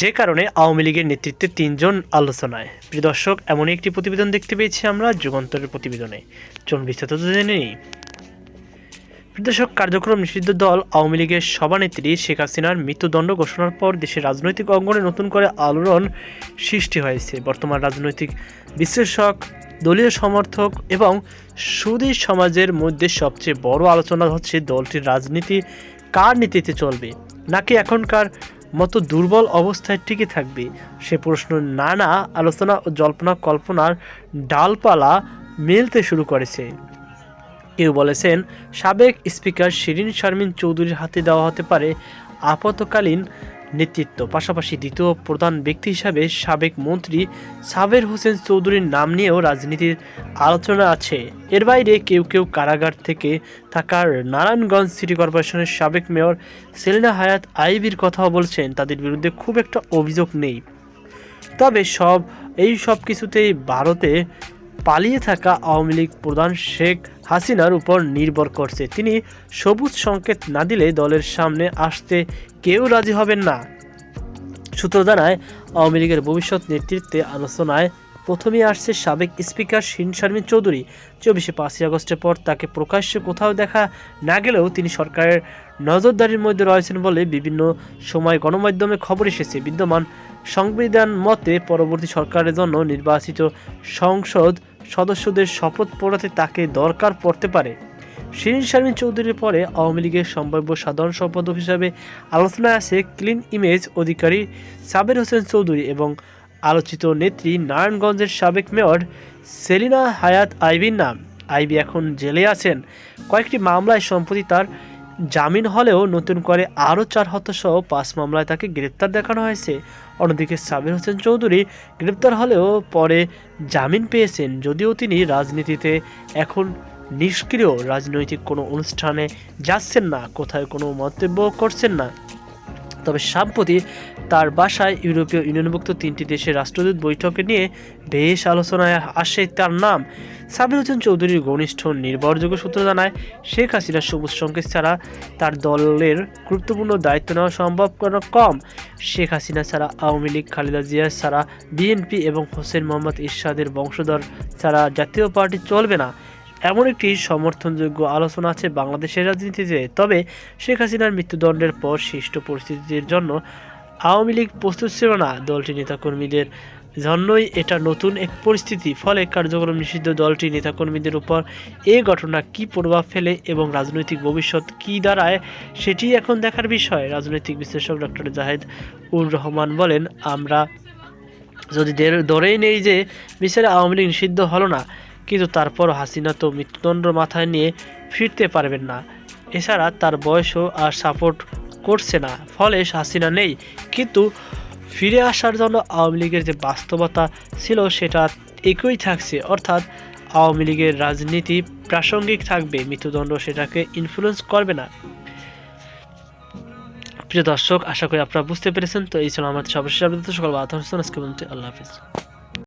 যে কারণে আওয়ামী লীগের নেতৃত্বে তিনজন আলোচনায়। প্রিয় দর্শক, এমনই একটি প্রতিবেদন দেখতে পেয়েছি আমরা যুগান্তরের প্রতিবেদনে। চলুন বিস্তারিত জেনে নিই। দর্শক, কার্যক্রম নিষিদ্ধ দল আওয়ামী লীগের সভানেত্রী শেখ হাসিনার মৃত্যুদণ্ড ঘোষণার পর দেশের রাজনৈতিক অঙ্গনে নতুন করে আলোড়ন সৃষ্টি হয়েছে। বর্তমান রাজনৈতিক বিশ্লেষক, দলীয় সমর্থক এবং সুদী সমাজের মধ্যে সবচেয়ে বড় আলোচনা হচ্ছে দলটির রাজনীতি কার নীতিতে চলবে? নাকি এখনকার মতো দুর্বল অবস্থায় টিকে থাকবে। সে প্রশ্ন নানা আলোচনা ও জল্পনা কল্পনার ডালপালা মেলতে শুরু করেছে। কেউ বলেছেন, সাবেক স্পিকার শিরিন শারমিন চৌধুরীর হাতে দেওয়া হতে পারে আপাতকালীন নেতৃত্ব। পাশাপাশি দ্বিতীয় প্রধান ব্যক্তি হিসাবে সাবেক মন্ত্রী সাবের হোসেন চৌধুরীর নাম নিয়েও রাজনীতির আলোচনা আছে। এর বাইরে কেউ কেউ কারাগার থেকে থাকার নারায়ণগঞ্জ সিটি কর্পোরেশনের সাবেক মেয়র সেলিনা হায়াত আইবির কথাও বলছেন, তাদের বিরুদ্ধে খুব একটা অভিযোগ নেই। তবে সব, এই সব কিছুতেই ভারতে পালিয়ে থাকা আওয়ামী লীগ প্রধান শেখ হাসিনার উপর নির্ভর করছে। তিনি সবুজ সংকেত না দিলে দলের সামনে আসতে কেউ রাজি হবেন না। সূত্র জানায়, আওয়ামী লীগের ভবিষ্যৎ নেতৃত্বে আলোচনায় প্রথমেই আসছে সাবেক স্পিকার শিন শারমিন চৌধুরী। চব্বিশে পাঁচই আগস্টের পর তাকে প্রকাশ্যে কোথাও দেখা না গেলেও তিনি সরকারের নজরদারির মধ্যে রয়েছেন বলে বিভিন্ন সময় গণমাধ্যমে খবর এসেছে। বিদ্যমান সংবিধান মতে পরবর্তী সরকারের জন্য নির্বাচিত সংসদ সদস্যদের শপথ পড়াতে তাকে দরকার পড়তে পারে। শিরিন শারমিন চৌধুরীর পরে আওয়ামী লীগের সম্ভাব্য সাধারণ সম্পাদক হিসাবে আলোচনায় আছে ক্লিন ইমেজ অধিকারী সাবের হোসেন চৌধুরী এবং আলোচিত নেত্রী নারায়ণগঞ্জের সাবেক মেয়র সেলিনা হায়াত আইবির নাম। আইবি এখন জেলে আছেন। কয়েকটি মামলায় সম্প্রতি তার জামিন হলেও নতুন করে আরও চার হত্যাসহ পাঁচ মামলায় তাকে গ্রেপ্তার দেখানো হয়েছে। অন্যদিকে সাবির হোসেন চৌধুরী গ্রেপ্তার হলেও পরে জামিন পেয়েছেন, যদিও তিনি রাজনীতিতে এখন নিষ্ক্রিয়। রাজনৈতিক কোনো অনুষ্ঠানে যাচ্ছেন না, কোথায় কোনো মন্তব্য করছেন না। তবে সাম্প্রতি তার বাসায় ইউরোপীয় ইউনিয়নভুক্ত তিনটি দেশের রাষ্ট্রদূত বৈঠকে নিয়ে বেশ আলোচনায় আসে তার নাম। সাবির হোসেন চৌধুরীর ঘনিষ্ঠ নির্ভরযোগ্য সূত্র জানায়, শেখ হাসিনার সবুজ সংকেত ছাড়া তার দলের গুরুত্বপূর্ণ দায়িত্ব নেওয়া সম্ভব কম। শেখ হাসিনা ছাড়া আওয়ামী লীগ, খালেদা জিয়া ছাড়া বিএনপি এবং হোসেন মোহাম্মদ ইরশাদের বংশধর ছাড়া জাতীয় পার্টি চলবে না। এমন একটি সমর্থনযোগ্য আলোচনা আছে বাংলাদেশের রাজনীতিতে। তবে শেখ হাসিনার মৃত্যুদণ্ডের পর সৃষ্ট পরিস্থিতির জন্য আওয়ামী লীগ প্রস্তুত ছিল না দলটির নেতাকর্মীদের জন্যই এটা নতুন এক পরিস্থিতি। ফলে কার্যক্রম নিষিদ্ধ দলটি নেতাকর্মীদের উপর এই ঘটনা কী প্রভাব ফেলে এবং রাজনৈতিক ভবিষ্যৎ কী দাঁড়ায়, সেটি এখন দেখার বিষয়। রাজনৈতিক বিশ্লেষক ডক্টর জাহেদ উর রহমান বলেন, আমরা যদি ধরেই নেই যে বিচারে আওয়ামী লীগ নিষিদ্ধ হলো না, কিন্তু তারপর হাসিনা তো মৃত্যুদণ্ড মাথায় নিয়ে ফিরতে পারবেন না। এছাড়া তার বয়সও আর সাপোর্ট করছে না, ফলে হাসিনা নেই। কিন্তু ফিরে আসার জন্য আওয়ামী লীগের যে বাস্তবতা ছিল, সেটা একই থাকছে। অর্থাৎ আওয়ামী লীগের রাজনীতি প্রাসঙ্গিক থাকবে, মৃত্যুদণ্ড সেটাকে ইনফ্লুয়েন্স করবে না। প্রিয় দর্শক, আশা করি আপনারা বুঝতে পেরেছেন। তো এই ছিল আমাদের সর্বশেষ আপডেট। সকল আল্লাহ হাফিজ।